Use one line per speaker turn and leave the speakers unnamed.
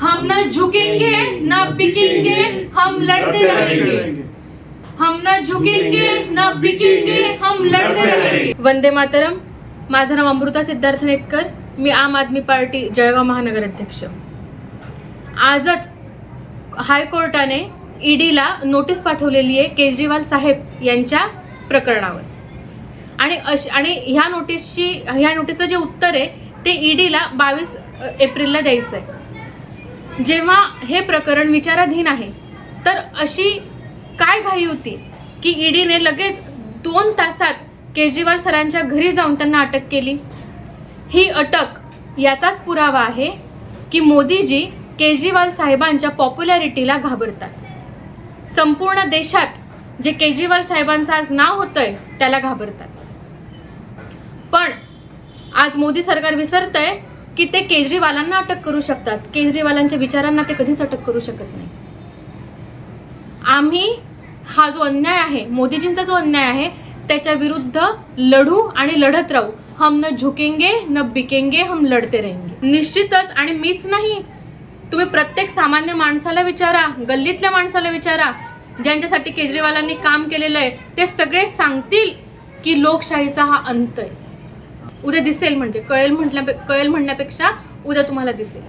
हम न झुकेंगे न बिकेंगे हम लड़ते रहेंगे। हम न झुकेंगे न बिकेंगे हम लड़ते रहेंगे। वंदे मातरम माझं नाव अमृता सिद्धार्थ नेटकर मी आम आदमी पार्टी जळगाव महानगर अध्यक्ष. आजच हायकोर्टाने ईडीला नोटीस पाठवलेली आहे केजरीवाल साहेब यांच्या प्रकरणावर. आणि अश आणि ह्या नोटीसची ह्या नोटीसचं जे उत्तर आहे ते ईडीला बावीस एप्रिलला द्यायचं आहे जेव्हा हे प्रकरण विचाराधीन आहे तर अशी काय घाई होती की ईडीने लगेच दोन तासात केजरीवाल सरांच्या घरी जाऊन त्यांना अटक केली? ही अटक याचाच पुरावा आहे की मोदीजी केजरीवाल साहेबांच्या पॉप्युलॅरिटीला घाबरतात. संपूर्ण देशात जे केजरीवाल साहेबांचं आज नाव होतंय त्याला घाबरतात. पण आज मोदी सरकार विसरतंय की ते केजरीवालांना अटक करू शकतात. केजरीवालांच्या विचारांना ते कधीच अटक करू शकत नाही. आम्ही हा जो अन्याय आहे मोदीजींचा जो अन्याय आहे त्याच्या विरुद्ध लढू आणि लढत राहू. हम न झुकेंगे न बिकेंगे हम लढते रहेंगे. निश्चितच आणि मीच नाही. तुम्ही प्रत्येक सामान्य माणसाला विचारा गल्लीतल्या माणसाला विचारा ज्यांच्यासाठी केजरीवालांनी काम केलेलं आहे ते सगळे सांगतील की लोकशाहीचा हा अंत आहे. उद्या दिसेल म्हणजे कळेल म्हटल्या कळेल म्हणण्यापेक्षा उद्या तुम्हाला दिसेल.